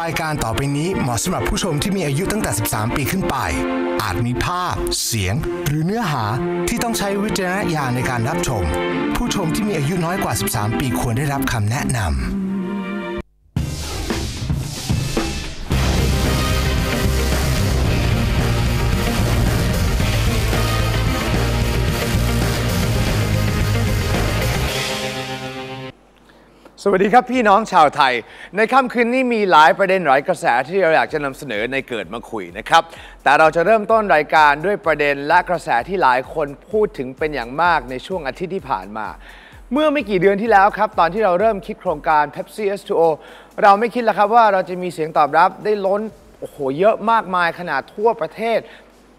รายการต่อไปนี้เหมาะสำหรับผู้ชมที่มีอายุตั้งแต่ 13 ปีขึ้นไป อาจมีภาพ เสียง หรือเนื้อหาที่ต้องใช้วิจารณญาณในการรับชม ผู้ชมที่มีอายุน้อยกว่า 13 ปีควรได้รับคำแนะนำ สวัสดีครับพี่น้องชาวไทย ในค่ำคืนนี้มีหลายประเด็นหลายกระแสที่เราอยากจะนำเสนอในเกิดมาคุยนะครับ แต่เราจะเริ่มต้นรายการด้วยประเด็นและกระแสที่หลายคนพูดถึงเป็นอย่างมากในช่วงอาทิตย์ที่ผ่านมา เมื่อไม่กี่เดือนที่แล้วครับ ตอนที่เราเริ่มคิดโครงการ Pepsi S2O เราไม่คิดแล้วครับว่าเราจะมีเสียงตอบรับได้ล้นโอ้โหเยอะมากมายขนาดทั่วประเทศ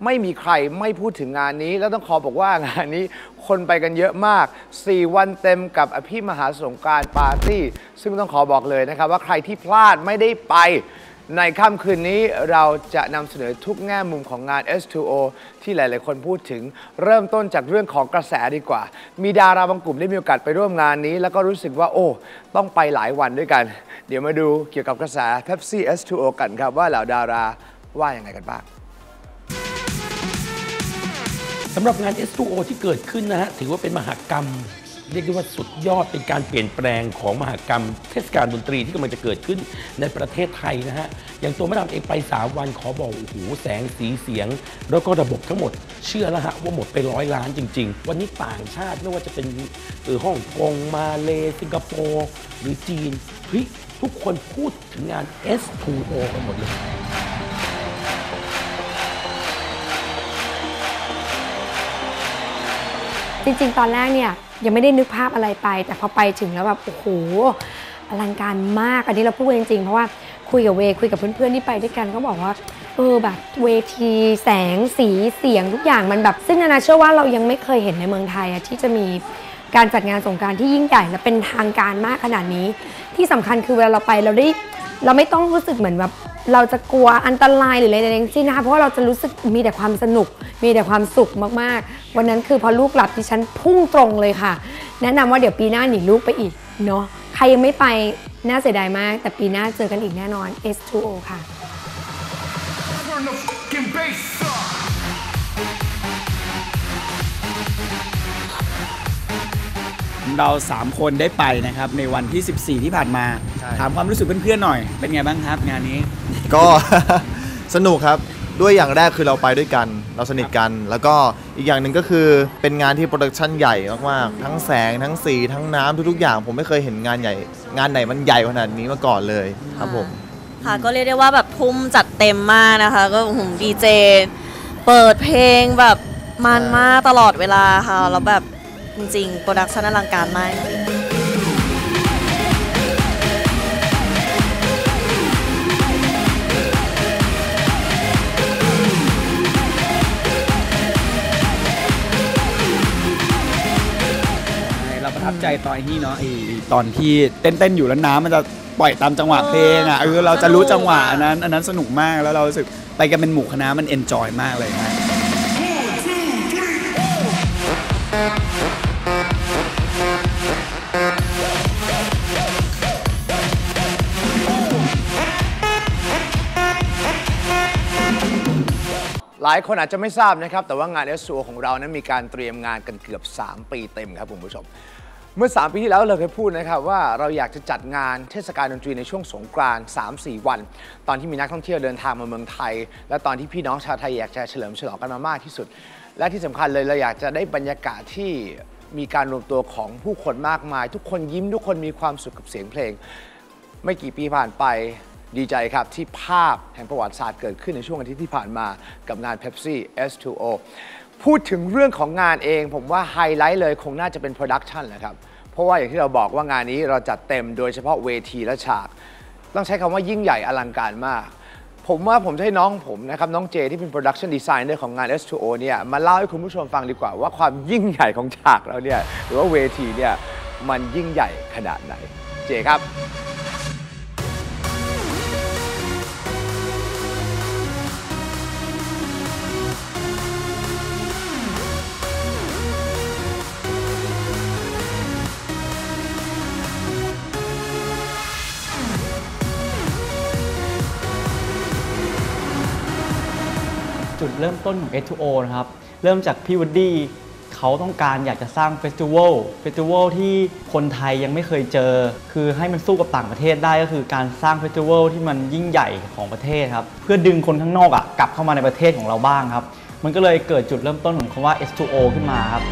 ไม่มีใครไม่พูดถึงงานนี้ แล้วต้องขอบอกว่างานนี้ คนไปกันเยอะมาก 4 วันเต็มกับอภิมหาสงการปาร์ตี้ ซึ่งต้องขอบอกเลยนะครับ ว่าใครที่พลาดไม่ได้ไป ในค่ำคืนนี้เราจะนำเสนอทุกแง่มุมของงาน S2O ที่หลาย ๆ คนพูดถึง เริ่มต้นจากเรื่องของกระแสดีกว่า มีดาราบางกลุ่มได้มีโอกาสไปร่วมงานนี้ แล้วก็รู้สึกว่าโอ้ ต้องไปหลายวันด้วยกัน เดี๋ยวมาดูเกี่ยวกับกระแส Pepsi S2O กันครับว่าเหล่าดาราว่ายังไงกันบ้าง สำหรับงาน S2O ที่เกิดขึ้นนะฮะถือว่าเป็นมหากรรม เรียกได้ว่าสุดยอดเป็นการเปลี่ยนแปลงของมหากรรม เทศกาลดนตรีที่กำลังจะเกิดขึ้นในประเทศไทยนะฮะอย่างตัวแม่ดำเองไป3วันขอบอกโอ้โหแสงสีเสียง แล้วก็ระบบทั้งหมด เชื่อแล้วฮะว่าหมดไปร้อยล้านจริง ๆ วันนี้ต่างชาติไม่ว่าจะเป็นเออฮ่องกงมาเลสิงคโปร์หรือจีนเฮ้ยทุกคนพูดถึงงาน S2O กันหมดเลย จริงๆ ตอนแรกเนี่ยยังไม่ได้นึกภาพอะไรไป แต่พอไปถึงแล้วแบบโอ้โหอลังการมากอันนี้เราพูดกันจริงๆ เพราะว่าคุยกับเวคุยกับเพื่อนๆที่ไปด้วยกันก็บอกว่าเออแบบเวทีแสงสีเสียงทุกอย่างมันแบบ ซึ่งนานาเชื่อว่าเรายังไม่เคยเห็นในเมืองไทยอะที่จะมีการจัดงานสงการที่ยิ่งใหญ่และเป็นทางการมากขนาดนี้ ที่สำคัญคือเวลาเราไปเราได้เราไม่ต้องรู้สึกเหมือนแบบ เราจะกลัวอันตรายหรืออะไรทั้งสิ้นนะคะเพราะว่าเราจะรู้สึกมีแต่ความสนุก มีแต่ความสุขมากๆ วันนั้นคือพอลูกหลับดิฉันพุ่งตรงเลยค่ะ แนะนำว่าเดี๋ยวปีหน้าหนีลูกไปอีกเนาะใครยังไม่ไปน่าเสียดายมาก แต่ปีหน้าเจอกันอีกแน่นอน S2O ค่ะเรา 3 คนได้ไปนะครับ ในวันที่ 14 ที่ผ่านมาถามความรู้สึกเพื่อนๆหน่อย เป็นไงบ้างครับงานนี้ ก็สนุกครับด้วยอย่างแรกคือเราไปด้วยกัน เราสนิทกัน แล้วก็อีกอย่างหนึ่งก็คือเป็นงานที่โปรดักชันใหญ่มากๆทั้งแสงทั้งสีทั้งน้ำทุกๆ อย่าง ผมไม่เคยเห็นงานใหญ่ งานไหนมันใหญ่ขนาดนี้มาก่อนเลยครับผม ค่ะก็เรียกได้ว่าแบบทุ่มจัดเต็มมากนะคะ ก็หุ่มดีเจเปิดเพลงแบบมันมากตลอดเวลาค่ะแล้วแบบจริงๆโปรดักชันอลังการมากเรา ใจตอนที่เนาะไอ้ตอนที่เต้นๆอยู่แล้วน้ำมันจะปล่อยตามจังหวะเพลงอะเออเราจะรู้จังหวะอันนั้นอันนั้นสนุกมากแล้วเรารู้สึกไปกันเป็นหมู่คณะมันเอนจอยมากเลยนะหลายคนอาจจะไม่ทราบนะครับ แต่ว่างาน S2O ของเรานั้นมีการเตรียมงานกันเกือบ 3 ปีเต็มครับคุณผู้ชม เมื่อ 3 ปีที่แล้วเราเคยพูดนะครับว่าเราอยากจะจัดงานเทศกาลดนตรีในช่วงสงกรานต์3-4 วัน ตอนที่มีนักท่องเที่ยวเดินทางมาเมืองไทย และตอนที่พี่น้องชาวไทยอยากจะเฉลิมฉลองกันมามากที่สุด และที่สำคัญเลยเราอยากจะได้บรรยากาศที่มีการรวมตัวของผู้คนมากมาย ทุกคนยิ้มทุกคนมีความสุขกับเสียงเพลง ไม่กี่ปีผ่านไปดีใจครับที่ภาพแห่งประวัติศาสตร์เกิดขึ้นในช่วงอาทิตย์ที่ผ่านมากับงาน Pepsi S2O พูดถึงเรื่องของงานเอง ผมว่าไฮไลท์เลยคงน่าจะเป็นโปรดักชันแหละครับ เพราะว่าอย่างที่เราบอกว่างานนี้เราจัดเต็มโดยเฉพาะเวทีและฉาก ต้องใช้คำว่ายิ่งใหญ่อลังการมาก ผมว่าผมจะให้น้องผมนะครับ น้องเจที่เป็น production designer ของงาน S2O เนี่ยมาเล่าให้คุณผู้ชมฟังดีกว่า ว่าความยิ่งใหญ่ของฉากเราเนี่ยหรือว่าเวทีเนี่ยมันยิ่งใหญ่ขนาดไหน เจครับ เริ่มต้นของ S2O นะครับ เริ่มจากพี่วูดดี้เขาต้องการอยากจะสร้างเฟสติวัล เฟสติวัลที่คนไทยยังไม่เคยเจอ คือให้มันสู้กับต่างประเทศได้ก็คือการสร้างเฟสติวัลที่มันยิ่งใหญ่ของประเทศครับ เพื่อดึงคนข้างนอกอะกลับเข้ามาในประเทศของเราบ้างครับ มันก็เลยเกิดจุดเริ่มต้นของคำว่า S2O ขึ้นมาครับ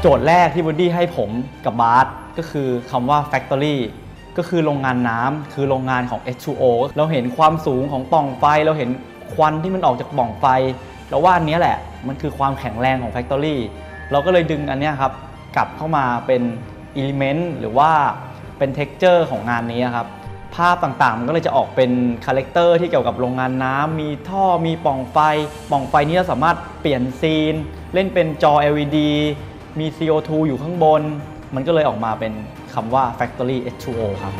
โจทย์แรกที่วูดดี้ให้ผมกับบาร์สก็คือคำว่า Factory ก็คือโรงงานน้ำคือโรงงานของ H2O เราเห็นความสูงของปล่องไฟ เราเห็นควันที่มันออกจากปล่องไฟเราว่าอันนี้แหละมันคือความแข็งแรงของ Factory เราก็เลยดึงอันนี้ครับกลับเข้ามาเป็น Element หรือว่าเป็น Texture ของงานนี้ครับภาพต่างๆ มันก็เลยจะออกเป็นคาแรคเตอร์ที่เกี่ยวกับโรงงานน้ำ มีท่อ มีปล่องไฟ ปล่องไฟนี้เราสามารถเปลี่ยนซีน เล่นเป็นจอ LED มี CO2 อยู่ข้างบน มันก็เลยออกมาเป็น คำว่า Factory H2O ครับ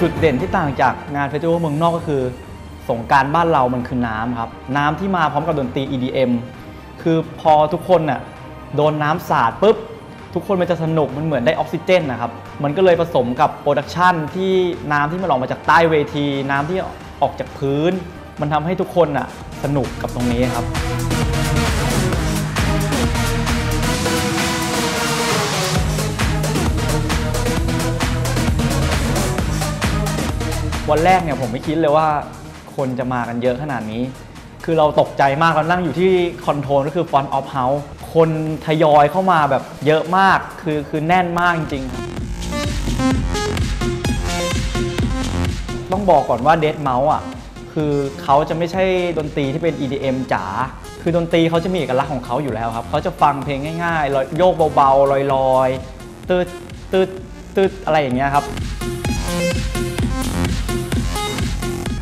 จุดเด่นที่ต่างจากงานเฟสติวัลเมืองนอกก็คือ สงการบ้านเรามันคือน้ำครับ น้ำที่มาพร้อมกับดนตรี EDM คือพอทุกคนน่ะโดนน้ำสาดปุ๊บ ทุกคนมันจะสนุกมันเหมือนได้ออกซิเจนนะครับ มันก็เลยผสมกับโปรดักชันที่น้ำที่มันออกมาจากใต้เวที น้ำที่ออกจากพื้น มันทำให้ทุกคนน่ะสนุกกับตรงนี้ครับ วันแรกเนี่ยผมไม่คิดเลยว่าคนจะมากันเยอะขนาดนี้ คือเราตกใจมากเรานั่งอยู่ที่คอนโทรลก็คือ Front of House คนทยอยเข้ามาแบบเยอะมาก คือคือแน่นมากจริงๆ ต้องบอกก่อนว่า Dead Mouse อะ คือเขาจะไม่ใช่ดนตรีที่เป็น EDM จ๋า คือดนตรีเขาจะมีเอกลักษณ์ของเขาอยู่แล้วครับ เขาจะฟังเพลงง่ายๆลอยโยกเบาๆ ลอยๆตืดตืดตืดอะไรอย่างเงี้ยครับ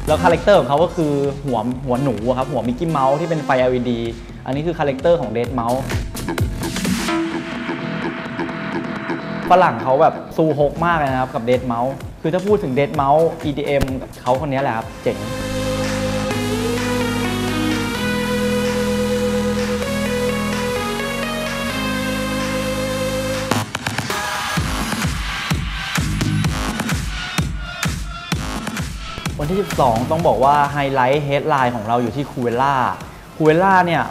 แล้วคาแรคเตอร์ของเขาก็คือหัวหัวหนูครับหัวมิกกี้เมาส์ที่เป็นไฟ LED อันนี้คือคาแรคเตอร์ของเดดเมาส์ฝรั่งเขาแบบซูฮกมากเลยนะครับกับเดดเมาส์คือถ้าพูดถึงเดดเมาส์ EDM เขาคนนี้แหละครับเจ๋ง ที่ 12 ต้องบอกว่าไฮไลท์เฮดไลน์ของเราอยู่ที่คูเวล่าคูเวล่าเนี่ย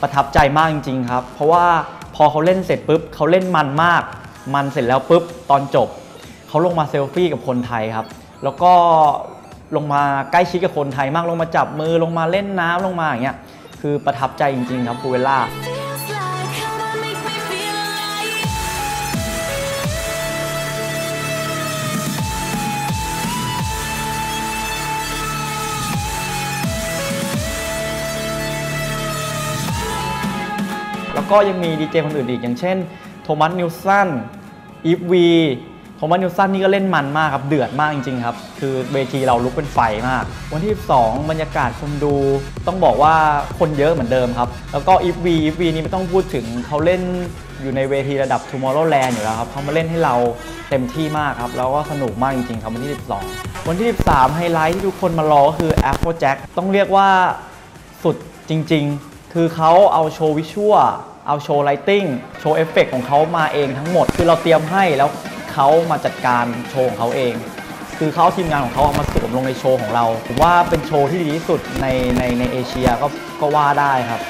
ประทับใจมากจริงๆครับ เพราะว่าพอเขาเล่นเสร็จปุ๊บเขาเล่นมันมาก มันเสร็จแล้วปุ๊บตอนจบเขาลงมาเซลฟี่กับคนไทยครับ แล้วก็ลงมาใกล้ชิดกับคนไทยมากลงมาจับมือลงมาเล่นน้ำลงมาอย่างเงี้ยคือประทับใจจริง ๆ ครับคูเวล่า ก็ยังมีดีเจคนอื่นอีก อย่างเช่นโทมัสนิวสันอีฟวีโทมัสนิวสันนี่ก็เล่นมันมากครับ เดือดมากจริงๆครับ คือเวทีเราลุกเป็นไฟมาก วันที่ 2 บรรยากาศคนดู ต้องบอกว่าคนเยอะเหมือนเดิมครับ แล้วก็อีฟวีอีฟวีนี่ไม่ต้องพูดถึงเขาเล่นอยู่ในเวทีระดับ Tomorrowland อยู่แล้วครับเขามาเล่นให้เราเต็มที่มากครับ แล้วก็สนุกมากจริงๆครับวันที่ 12 วันที่ 13 ไฮไลท์ที่ทุกคนมารอก็คือ Afrojack ต้องเรียกว่าสุดจริงๆ คือเขาเอาโชว์วิชวล เอาโชว์ไลติ้งโชว์เอฟเฟกของเขามาเองทั้งหมด คือเราเตรียมให้แล้วเขามาจัดการโชว์ของเขาเอง คือเขาทีมงานของเขาเอามาสวมลงในโชว์ของเราผมว่าเป็นโชว์ที่ดีที่สุดในในในเอเชียก็ก็ว่าได้ครับ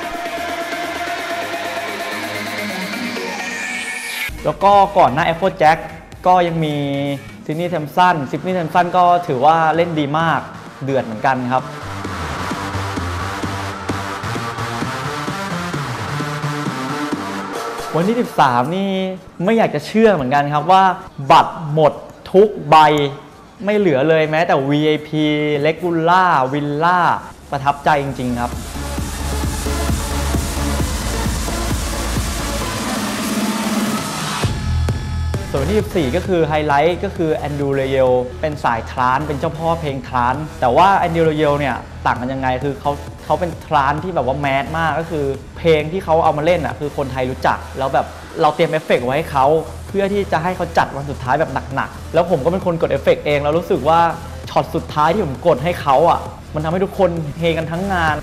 แล้วก็ก่อนหน้า a p p l e Jack ก็ยังมีซินนี่เทมสันซินนี่เทมสันก็ถือว่าเล่นดีมากเดือดเหมือนกันครับ วันที่ 13 นี่ไม่อยากจะเชื่อเหมือนกันครับว่าบัตรหมดทุกใบไม่เหลือเลยแม้แต่ VIP Regular Villa ประทับใจจริง ๆ ครับ ส่วนที่ 14 ก็คือไฮไลท์ก็คือแอนดูเรเยลเป็นสายทรานเป็นเจ้าพ่อเพลงทรานแต่ว่าแอนดูเรเยลเนี่ยต่างกันยังไงคือเขาเขาเป็นทรานที่แบบว่าแมสมากก็คือ เพลงที่เขาเอามาเล่นอะคือคนไทยรู้จัก แล้วแบบเราเตรียมเอฟเฟกต์ไว้ให้เขาเพื่อที่จะให้เขาจัดวันสุดท้ายแบบหนักๆแล้วผมก็เป็นคนกดเอฟเฟกต์เองแล้วรู้สึกว่าช็อตสุดท้ายที่ผมกดให้เขาอะมันทำให้ทุกคนเฮกันทั้งงาน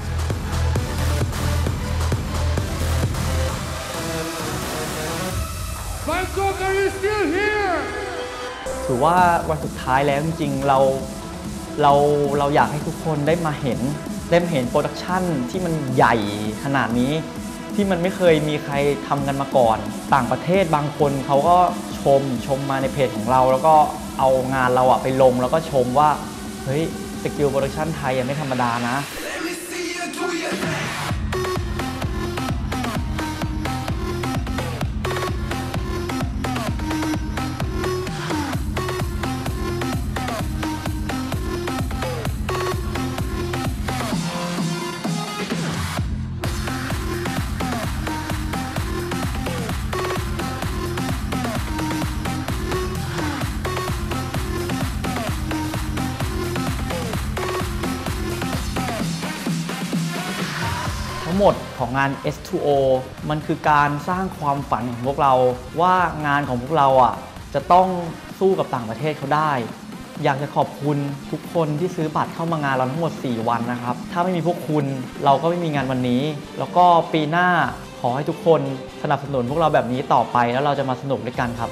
ถือว่าวันสุดท้ายแล้วจริงๆเราเราเราอยากให้ทุกคนได้มาเห็นได้มาเห็นโปรดักชันที่มันใหญ่ขนาดนี้ ที่มันไม่เคยมีใครทำกันมาก่อน ต่างประเทศบางคนเขาก็ชมชมมาในเพจของเรา แล้วก็เอางานเราอะไปลงแล้วก็ชมว่าเฮ้ยสกิลโปรดักชันไทยอะไม่ธรรมดานะ งหมดของงาน S2O มันคือการสร้างความฝันของพวกเราว่างานของพวกเราอะจะต้องสู้กับต่างประเทศเขาได้ อยากจะขอบคุณทุกคนที่ซื้อบัตรเข้ามางานเราทั้งหมด 4 วันนะครับ ถ้าไม่มีพวกคุณเราก็ไม่มีงานวันนี้ แล้วก็ปีหน้าขอให้ทุกคนสนับสนุนพวกเราแบบนี้ต่อไปแล้วเราจะมาสนุกด้วยกันครับ